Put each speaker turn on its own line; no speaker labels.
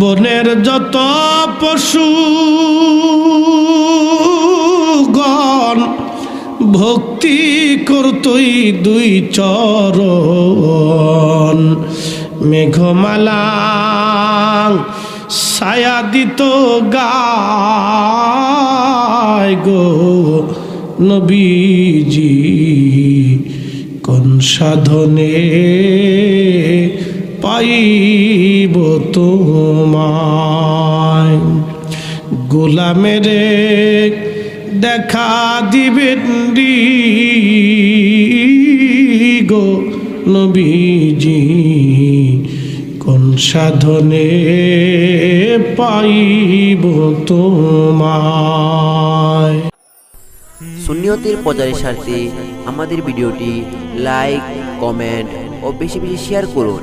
বনের যত পশু গণ, ভক্তি করতই দুই চরণ। মেঘমালা ছায়া দিত গায় গো নবীজি, কোন সাধনে পাইব তোমায়। গোলামের দেখা দিবেন গো নবীজি। কোন সাধনে পাইব তোমায়।
সুন্নিয়তের প্রচারের স্বার্থে আমাদের ভিডিওটি লাইক, কমেন্ট ও বেশি বেশি শেয়ার করুন।